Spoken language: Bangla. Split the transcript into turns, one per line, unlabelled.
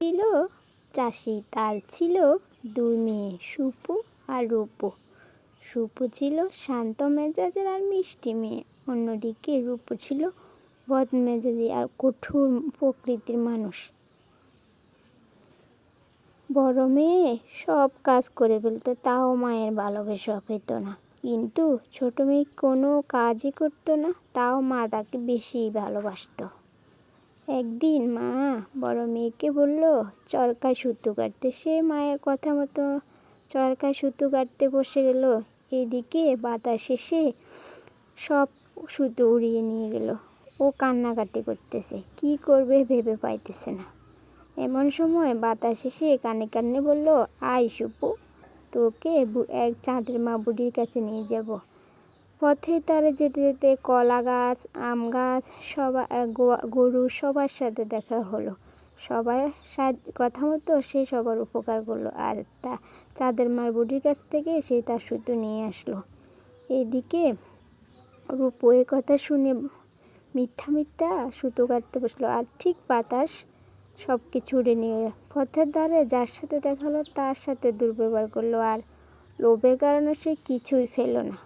ছিল চাষি, তার ছিল দুই মেয়ে, সুপু আর রূপু। সুপু ছিল শান্ত মেজাজের আর মিষ্টি মেয়ে। অন্যদিকে রূপু ছিল বদমেজাজি আর কঠোর প্রকৃতির মানুষ। বড় মেয়ে সব কাজ করে ফেলতো, তাও মায়ের ভালোবাসা পেত না। কিন্তু ছোট মেয়ে কোনো কাজই করতো না, তাও মা তাকে বেশি ভালোবাসতো। একদিন মা বড় মেয়েকে বলল চরকা সুতো কাটতে। সে মায়ের কথা মতো চরকা সুতো কাটতে বসে গেল। এদিকে বাতাস এসে সব সুতো উড়িয়ে নিয়ে গেল। ও কান্নাকাটি করতেছে। কি করবে ভেবে পাইতেছে না। এমন সময় বাতাস এসে কানে কানে বলল, আয় সুপু, তোকে এক চাঁদের মা বুড়ির কাছে নিয়ে যাব। পথে তারা যেতে যেতে কলা গাছ, আম গাছ সবার গরু সবার সাথে দেখা হলো। সবার কথা মতো সে সবার উপকার করল আর তা চাঁদের মার বুড়ির কাছ থেকে সে তার সুতো নিয়ে আসলো। এদিকে রূপো এ কথা শুনে মিথ্যা মিথ্যা সুতো কাটতে বসল আর ঠিক বাতাস সব কিছু উড়ে নিয়ে পথের ধারে যার সাথে দেখা হলো তার সাথে দুর্ব্যবহার করল আর লোভের কারণে সে কিছুই ফেলো না।